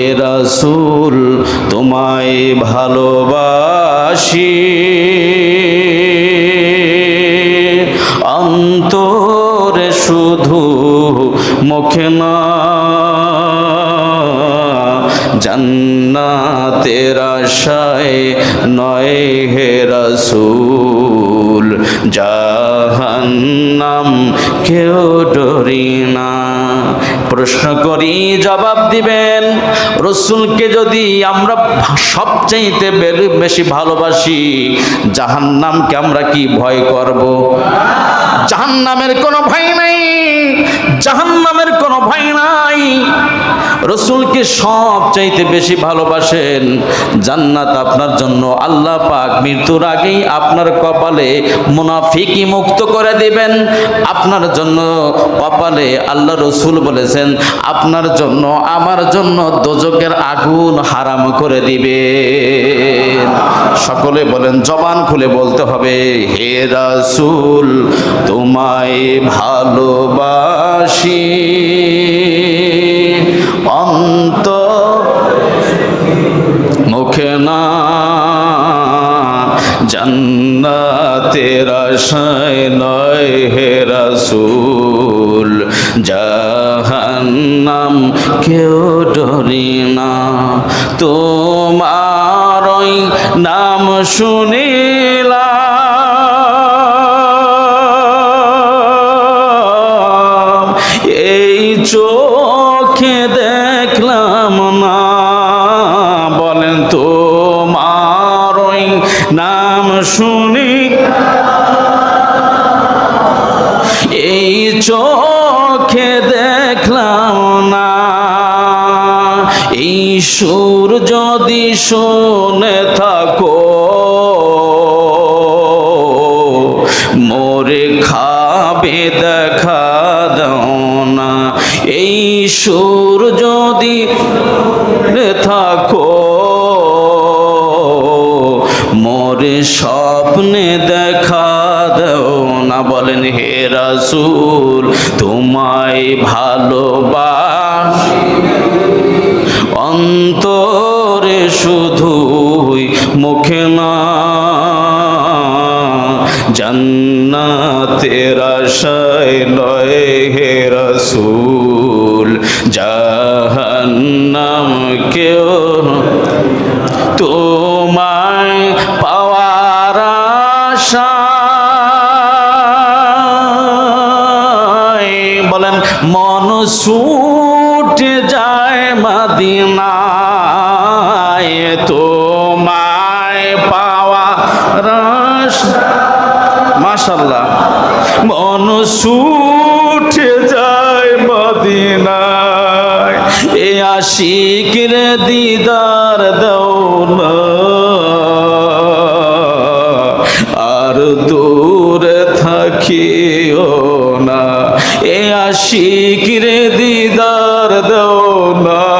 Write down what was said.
এ তোমায় ভালোবাসি। অন্তরে শুধু মুখে না, জান্নাতের আশায় নয় হে রাসূল, জাহান্নাম কেউ ডরি না। প্রশ্ন করি, জবাব দিবেন। রসুলকে যদি আমরা সবচেয়ে বেশি ভালোবাসি, জাহান্নামকে আমরা কি ভয় করব? জাহান্নামের কোনো ভয় নাই। ভয় নাই রসুলকে সব চাইতে বেশি ভালোবাসেন। জান্নাত আপনার জন্য আল্লাহ পাক মৃত্যুর আগেই আপনার কপালে মুনাফিকি মুক্ত করে দিবেন। আপনার জন্য কপালে আল্লাহ রসুল বলেছেন, আপনার জন্য, আমার জন্য দোজকের আগুন হারাম করে দিবেন। সকলে বলেন, জবান খুলে বলতে হবে, হে রাসূল, তোমায় ভালোবাসি। অন্ত মুখে না জান্নাতের আশায় হে রাসূল। জাহান্নাম কেউ ডরি না। তোমার নাম শুনিলাম। এই চোখে নাম শুনি। এই চোখে দেখলাম না। এই সুর যদি শুনে থাকো, মোরে খাবে দেখা দাও না। এই সুর যদি থাকো না বলেন, হে রাসূল, তোমায় ভালোবাস। অন্তরে শুধুই মুখে না, জান্নাতের আশায় লয় হে রাসূল জাহান্নাম মন ছুটে যায় মাদিনায়, তোমায় পাওয়ার মাশাল্লাহ মন ছুটে যায় মদিনায়, এ আশিকের দিদার না। আর দূরে থাকিও না। এ আশিক রে দিদার দৌলা